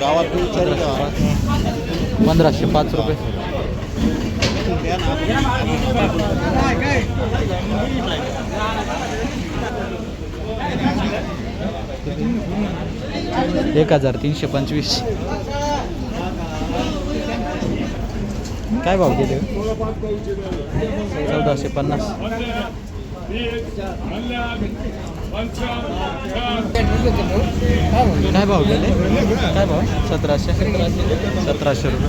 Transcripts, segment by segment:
गावात पंधराशे पाच रुपये. एक हजार तीनशे पंचवीस. काय भाव गेले? चौदाशे पन्नास. काय भाव गेले? काय भाव? सतराशे. सतराशे रुपये.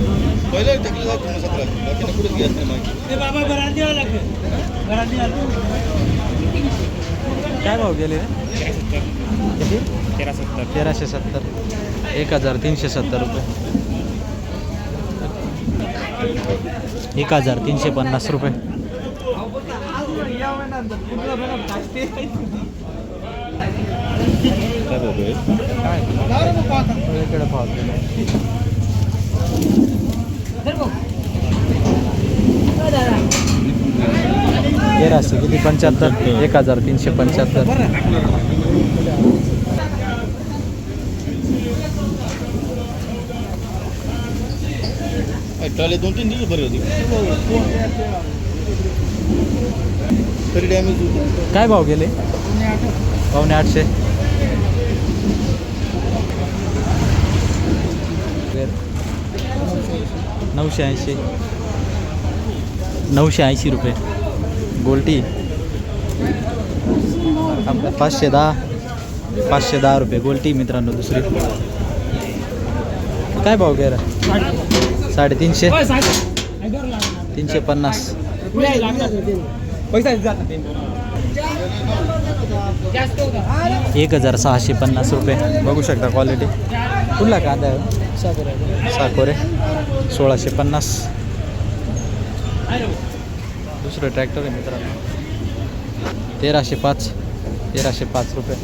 काय भाव गेले रे? किती? तेरा सत्तर तेराशे सत्तर. एक हजार तीनशे सत्तर रुपये. एक हजार तीनशे पन्नास रुपये. इकडे तेराशे किती? पंच्याहत्तर? एक हजार तीनशे पंच्याहत्तर. दोन तीन दिवस बरे होती. तरी डॅमेज होती काय भाव गेले? पावणे आठशे. नऊशे ऐंशी. नऊशे ऐंशी रुपये. गोल्टी. आपलं पाचशे दहा. पाचशे दहा रुपये. गोल्टी मित्रांनो दुसरी. काय भाव गेला? साडेतीनशे. तीनशे पन्नास. एक हजार सहाशे पन्नास रुपये. बघू शकता क्वालिटी कुठला कांदा आहे? साकोरे सोळाशे पन्नास. दुसरं ट्रॅक्टर आहे मित्रांनो. तेराशे पाच. तेराशे पाच रुपये.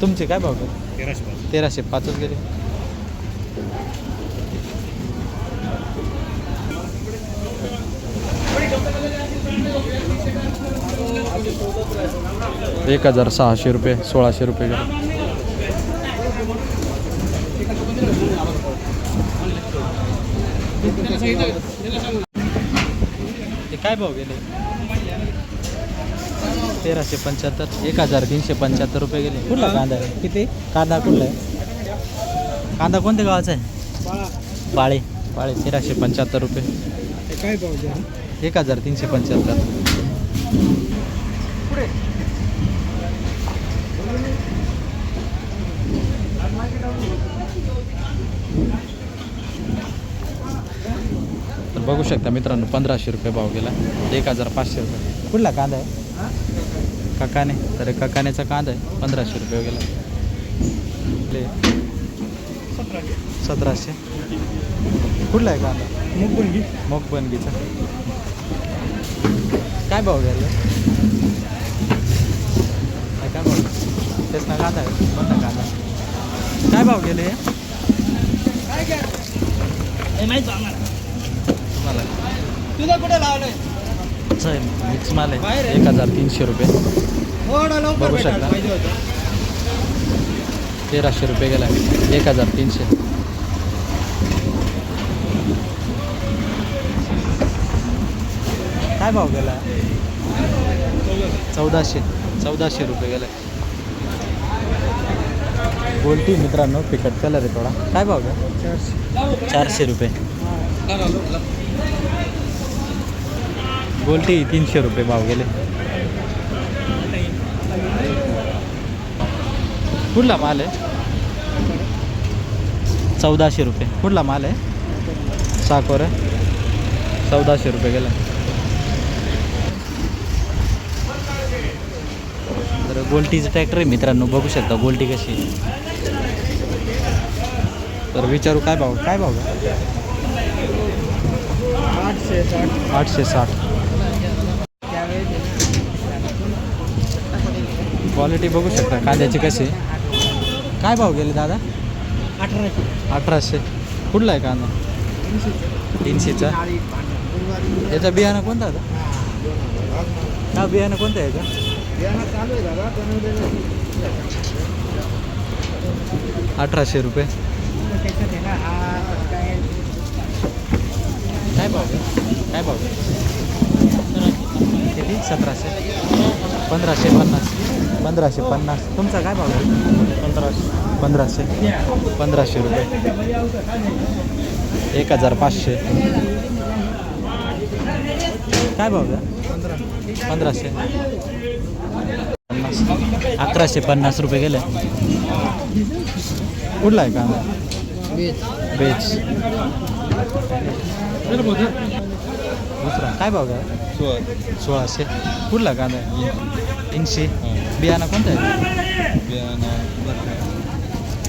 तुमचे काय भाव तेराशे पाच. तेराशे पाचच गेले. एक हजार सहाशे रुपये सोळाशे रुपये गेले. ते काय भाव गेले? तेराशे पंच्याहत्तर एक हजार तीनशे पंच्याहत्तर रुपये गेले. कुठला कांदा? आहे किती? कांदा कुठला आहे? कांदा कोणत्या गावाचा आहे? पाळे पाळे तेराशे पंच्याहत्तर रुपये. काय पाहिजे एक हजार तीनशे पंच्याहत्तर. तर बघू शकता मित्रांनो पंधराशे रुपये भाव गेला. एक हजार पाचशे रुपये. कुठला कांदा आहे? काकाने. तर काकानेचा कांदा आहे. पंधराशे रुपये गेला. सतराशे. कुठला आहे कांदा? मग पण घे मग बनगीचा काय भाव गेला काय भाव तेच ना कांदा कोणता कांदा काय भाव गेले? तुम्हाला? तुझा कुठे लावलंय मिक्स माल आहे. एक हजार तीनशे रुपये. बघू शकता. तेराशे रुपये गेला. एक हजार तीनशे. काय भाव गेला? चौदाशे. चौदाशे रुपये गेला. गोल्टी मित्रांनो पिकट कलर आहे थोडा. काय भाव का चारशे रुपये. गोल्टी तीनशे रुपये भाव गेले. कुठला माल आहे? चौदाशे रुपये. कुठला माल आहे? साकोर आहे. चौदाशे रुपये गेला. तर गोल्टीचं ट्रॅक्टर आहे मित्रांनो बघू शकता गोल्टी कशी आहे. तर विचारू काय भाव काय भाव? आठशे साठ. आठशे साठ क्वालिटी बघू शकता कांद्याची कशी? काय भाव गेले दादा? अठराशे. अठराशे कुठला आहे कांदा? तीनशेचा. याचा बियाणं कोणता आता हा बियाणं कोणतं आहे का चालू आहे दादा अठराशे रुपये. त्याच्यात आहे ना हा काय काय भाव काय भाव किती सतराशे पंधराशे पन्नास. पंधराशे पन्नास तुमचा काय भाव पंधराशे पंधराशे. पंधराशे. रुपये एक हजार पाचशे काय भाव द्या पंधराशे. पन्नास अकराशे पन्नास रुपये गेले. कुठला आहे का? बेच दुसरा. काय भाव आहे सोळाशे. कुठला कांदा आहे? तीनशे बियाणं कोणतं आहे?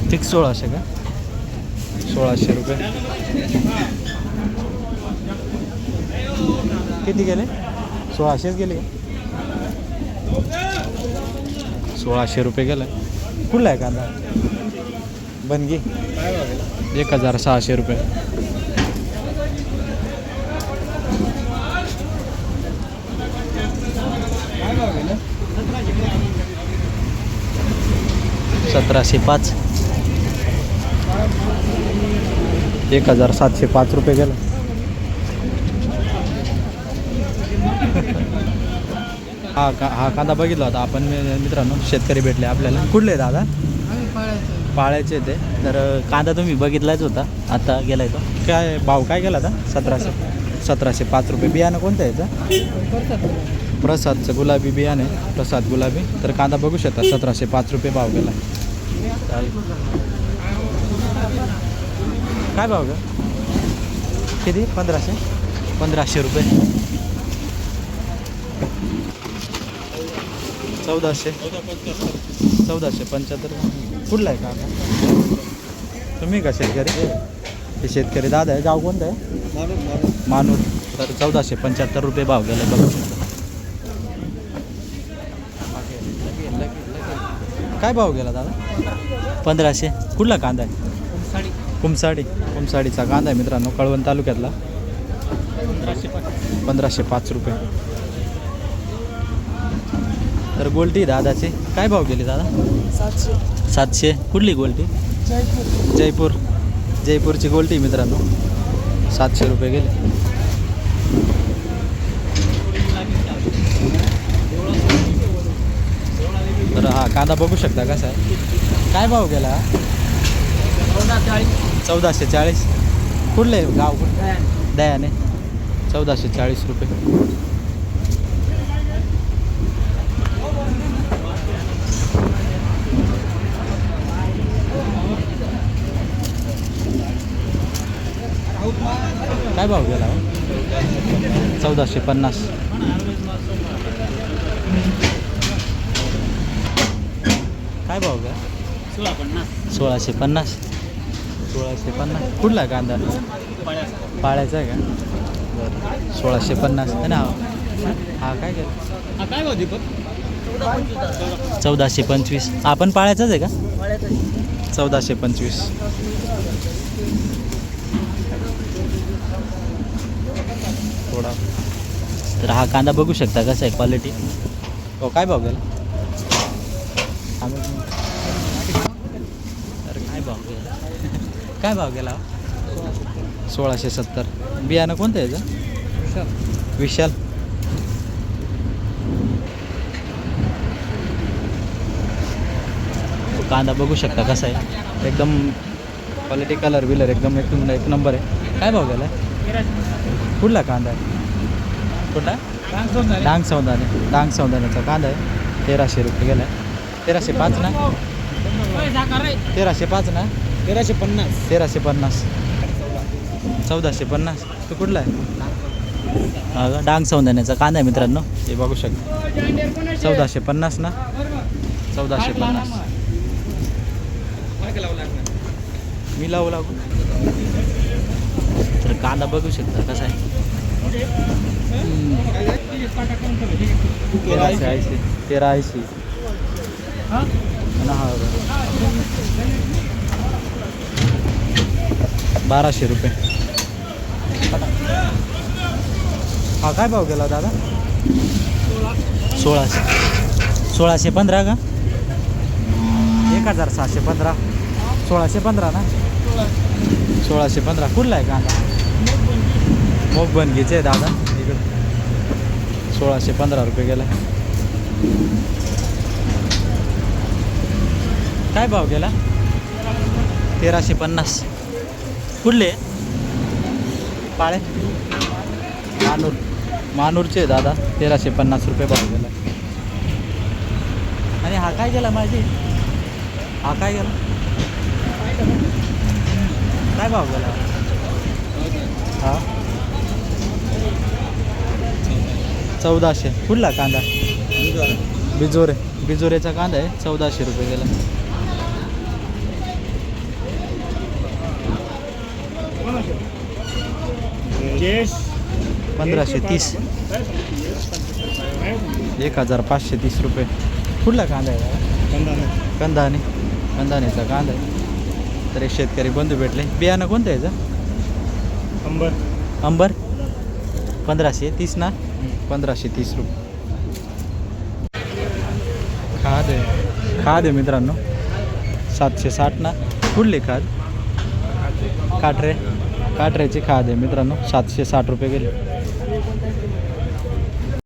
फिक्स सोळाशे का? सोळाशे रुपये. किती गेले? सोळाशेच गेले. का सोळाशे रुपये गेलं. कुठला आहे कांदा? बनगी एक हजार सहाशे रुपये. सतराशे पाच. एक हजार सातशे पाच रुपये गेलं. हा का हा कांदा बघितला होता आपण मी- मित्रांनो. शेतकरी भेटले आपल्याला. कुठले दादा? पाळायचे ते. तर कांदा तुम्ही बघितलाच होता. आता गेलाय तो. काय भाव काय गेला आता? सतराशे. सतराशे पाच रुपये बियाणं कोणतं आहे याचं? प्रसादचं गुलाबी बियाणे प्रसाद गुलाबी. तर कांदा बघू शकता सतराशे पाच रुपये भाव गेला. काय भाव ग? किती? पंधराशे? पंधराशे रुपये. चौदाशे. चौदाशे पंच्याहत्तर. कुठला आहे कांदा तुम्ही का शेतकरी? हे. शेतकरी दादा आहे गाव कोणतं आहे? मानूर तर चौदाशे पंच्याहत्तर रुपये भाव गेला बघू. काय भाव गेला दादा? पंधराशे. कुठला कांदा आहे? साडी कुमसाडी. कुमसाडीचा कांदा आहे मित्रांनो कळवण तालुक्यातला. पंधराशे पाच रुपये. तर गोल्टी दादाचे. काय भाव गेले दादा? सातशे. सातशे कुठली गोल्टी जयपूर. जयपूरची गोल्टी मित्रांनो. सातशे रुपये गेले. तर हा कांदा बघू शकता कसा आहे. काय भाव गेला चौदाशे चाळीस. कुठले गाव कुठलं? दयाने. चौदाशे चाळीस रुपये. काय भाव गेला हो? चौदाशे पन्नास. काय भाव गेला? सोळा पन्नास सोळाशे पन्नास. सोळाशे पन्नास. कुठला कांदा? पाळ्याचा आहे का? बरं. सोळाशे पन्नास. आहे ना हा काय काय भाव दीपक चौदाशे पंचवीस. आपण पाळ्याचाच आहे का? चौदाशे पंचवीस. थोडा. तर हा कांदा बघू शकता कसा आहे क्वालिटी हो काय भाव गेला. तर काय भाव गेला? काय भाव गेला? सोळाशे सत्तर. बियाणं कोणतं आहे याचं? विशाल. कांदा बघू शकता कसा आहे. एकदम क्वालिटी कलर बिलर एकदम एकदम एक नंबर आहे. काय भाव गेला कुठला कांदा आहे? कुठला? डांग सौदाने डांग सौदाण्याचा कांदा आहे. तेराशे रुपये गेला आहे तेराशे पाच ना? तेराशे पाच ना? तेराशे पन्नास. तेराशे पन्नास. चौदाशे पन्नास. तो कुठला आहे? डांग सौंदण्याचा कांदा आहे मित्रांनो. हे बघू शकता. चौदाशे पन्नास ना? चौदाशे पन्नास. मी लावू लागू. तर कांदा बघू शकता कसा आहे. तेराशे ऐंशी तेरा ऐंशी हा. बाराशे रुपये. हा काय भाव गेला दादा? सोळाशे. सोळाशे पंधरा का? एक हजार सहाशे पंधरा. सोळाशे पंधरा ना? सोळाशे पंधरा. कुठला आहे कांदा? मोग बनगीचे आहे दादा. इकडे. सोळाशे पंधरा रुपये गेला. काय भाव गेला? तेराशे पन्नास. कुठले? पाळे? मानूर. मानूरचे दादा. तेराशे पन्नास रुपये भाव गेला. आणि हा काय गेला माझी हा काय गेला? काय भाव गेला? हा? चौदाशे. कुठला कांदा? बिजोरे. बिजोरेचा कांदा आहे. चौदाशे रुपये गेला. पंधराशे तीस. एक हजार पाचशे तीस रुपये. कुठला कांदा आहे? दादा? कंदाने. कंदानेचा कांदा आहे. तर एक शेतकरी बंधू भेटले. बियाणं कोणतं आहे याचं? अंबर. पंधराशे तीस ना? पंधराशे तीस रुपये. खाद आहे. खाद आहे मित्रांनो. सातशे साठ ना? कुठले खाद? काटरे. काटऱ्याची खाद आहे मित्रांनो. सातशे साठ रुपये गेले.